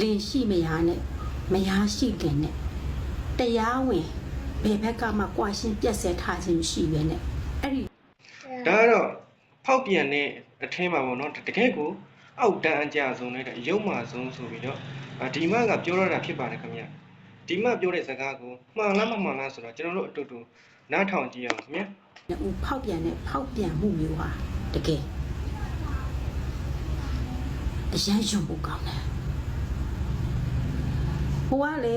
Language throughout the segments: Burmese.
လင်ရှိမယားနဲ့မယားရှိခင်နဲ့တရားဝင်ဘယ်ဘက်ကမှကြွားရှင်းပြက်ဆဲထားခြင်းမရှိပဲနဲ့အဲ့ဒီဒါကတော့ဖောက်ပြန်တဲ့အထင်းပါပေါ့နော်တကယ်ကိုအောက်တန်းအကြဆုံးနဲ့တဲ့ရုပ်မာဆုံးဆိုပြီးတော့အာဒီမကပြောရတာဖြစ်ပါတယ်ခင်ဗျဒီမပြောတဲ့စကားကိုမှန်လားမမှန်လားဆိုတော့ကျွန်တော်တို့အတူတူနားထောင်ကြည့်အောင်ခင်ဗျာနှစ်ဦးဖောက်ပြန်တဲ့ဖောက်ပြန်မှုမျိုးဟာတကယ်အရန်ရုံဖို့ကောင်းတယ် ဟိုကလေ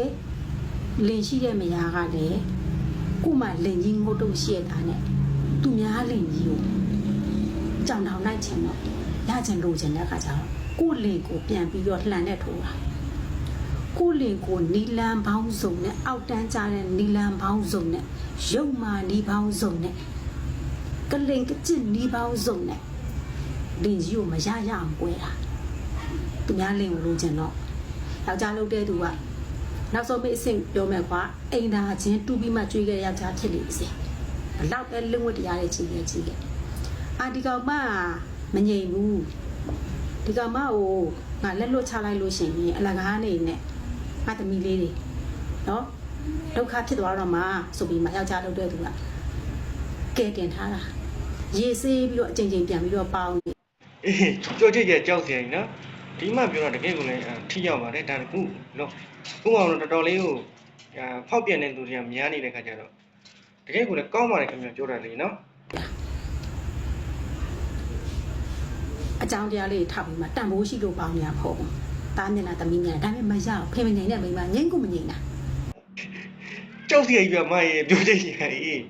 လင်ရှိတဲ့မယားကလည်းခုမှလင်ကြီးငုတ်တုတ်ရှိရတာနဲ့သူများလင်ကြီးကိုကြောင်ထောင်လိုက်ချင်တော့ရချင်လိုချင်တဲ့အခါကျတော့ကိုယ့်လင်ကိုပြန်ပြီးတော့လှန်နဲ့ထိုးတာကိုယ့်လင်ကိုနီလန်ပေါင်းစုံနဲ့အောက်တန်းကြတဲ့နီလန်ပေါင်းစုံနဲ့ရုပ်မာနီပေါင်းစုံနဲ့ကလင်ကကျစ်နီးပေါင်းစုံနဲ့လင်ကြီးကိုမရရအောင်ပွဲတာသူများလင်ကိုလိုချင်တော့ယောက်ျားလုပ်တဲ့သူက နောက်ဆုံးပိတ်အဆင့်ပြောမယ်ကွာအိမ်သာချင်းတူပြီးမှကြွေးခဲ့ယောက်ျားဖြစ်နေစေဘလောက်ပဲလုံဝတ်တရားတွေကြီးခဲ့ကြီးခဲ့အာဒီကောင်မမငြိမ်ဘူးဒီကောင်မကိုငါလက်လွတ်ချလိုက်လို့ရှရင်အလကားနေနဲ့ငါသမီးလေးတွေနော်ဒုက္ခဖြစ်သွားတော့မှဆိုပြီးမှယောက်ျားလုပ်တဲ့သူကကဲတင်ထားတာရေဆေးပြီးတော့အချိန်ချင်းပြန်ပြီးတော့ပေါင်းနေအေးကြောက်ကြည့်ကြကြောက်စရာကြီးနော် ဒီမပြောတာတကယ်ကိုလည်းအာထိရောက်ပါတယ်ဒါတကူနော်ခုမှတော့တော်တော်လေးကိုအာဖောက်ပြန်တဲ့လူတွေကများနေတဲ့ခါကျတော့တကယ်ကိုလည်းကောင်းပါတယ်ခင်ဗျာပြောတာလေးနော်အကြောင်းတရားလေးထောက်ပြီးမှတန်ဖိုးရှိလို့ပေါင်းနေတာမဟုတ်ဘူးတားမျက်နှာသမီးမျက်နှာဒါပေမဲ့မရအောင်ဖေမငိမ့်နဲ့မိမငိမ့်ကိုမငိမ့်တာကြောက်စရာကြီးပြမရေပြောချင်ရည်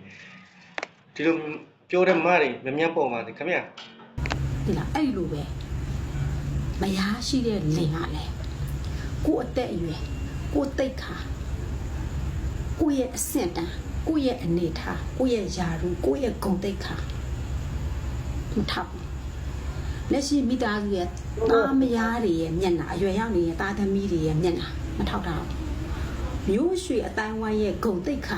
ဒီလိုပြောတဲ့မတွေမမြတ်ပေါ်ပါစေခင်ဗျာဒီလားအဲ့လိုပဲ မရရှိတဲ့လင်ကလည်းကို့အသက်အရွယ်ကို့တိတ်ခါကိုယ့်ရဲ့အဆင့်တန်းကိုယ့်ရဲ့အနေထားကိုယ့်ရဲ့ယာရုကိုယ့်ရဲ့ဂုဏ်တိတ်ခါမထောက်ဘူးလက်ရှိမိသားစုရဲ့သားမယားတွေရဲ့မျက်နှာအရွယ်ရောက်နေတဲ့သားသမီးတွေရဲ့မျက်နှာမထောက်တာဘူးမျိုးရွှေအတိုင်းဝိုင်းရဲ့ဂုံတိတ်ခါ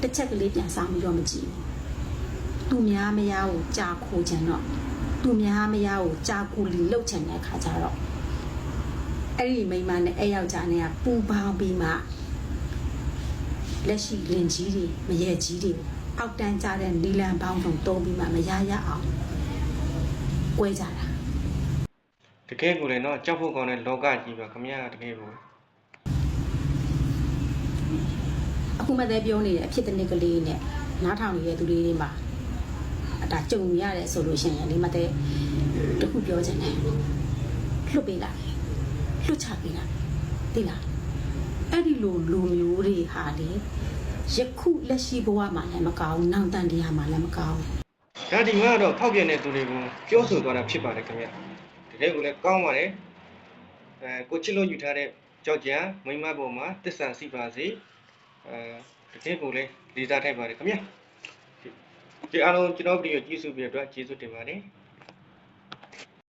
တစ်ချက်ကလေးပြန်ဆောင်ပြီးတော့မကြည့်ဘူးသူများမယားကိုကြာခိုးချင်တော့ သူများမယားကိုကြာကူလီလှုပ်ချင်တဲ့ခါကျတော့အဲ့ဒီမိန်းမနဲ့အဲ့ယောက်ျားနဲ့ကပူပေါင်းပြီးမှလက်ရှိလင်ကြီးတွေမရဲကြီးတွေအောက်တန်းကြတဲ့နီလန်ပေါင်းစုံတုံးပြီးမှမရရအောင်꿰ကြတာတကယ်ကိုလည်းနော်ကြောက်ဖို့ကောင်းတဲ့လောကကြီးပါခင်ဗျာတကယ်ကိုအခုမှလည်းပြောနေတယ်အဖြစ်တစ်နည်းကလေးနဲ့နားထောင်နေတဲ့သူတွေတွေမှာအ ဒါကြုံရတယ်ဆိုလို့ရှိရင်ဒီမှာတဲ့တခုပြောချင်တယ်လွတ်ပေးလိုက်လွတ်ချပေးလိုက်သိလားအဲ့ဒီလိုလူမျိုးတွေဟာလေယခုလက်ရှိဘဝမှာလည်းမကောင်းဘူးနောက်တန်တရားမှာလည်းမကောင်းဘူးဒါဒီမှာတော့ဖောက်ပြန်တဲ့သူတွေကိုပြောဆိုသွားတာဖြစ်ပါတယ်ခင်ဗျာတကယ်ကိုလည်းကောင်းပါတယ်အဲကိုချစ်လို့ယူထားတဲ့ကြောက်ကြမိမပေါ်မှာတစ္ဆာစီပါစေအဲတကယ်ကိုလည်းလေးစားထိုက်ပါတယ်ခင်ဗျာ ဒီအားလုံးကျွန်တော်ဗီဒီယိုကြည့်စုပြီးတဲ့အတွက်ကျေးဇူးတင်ပါတယ်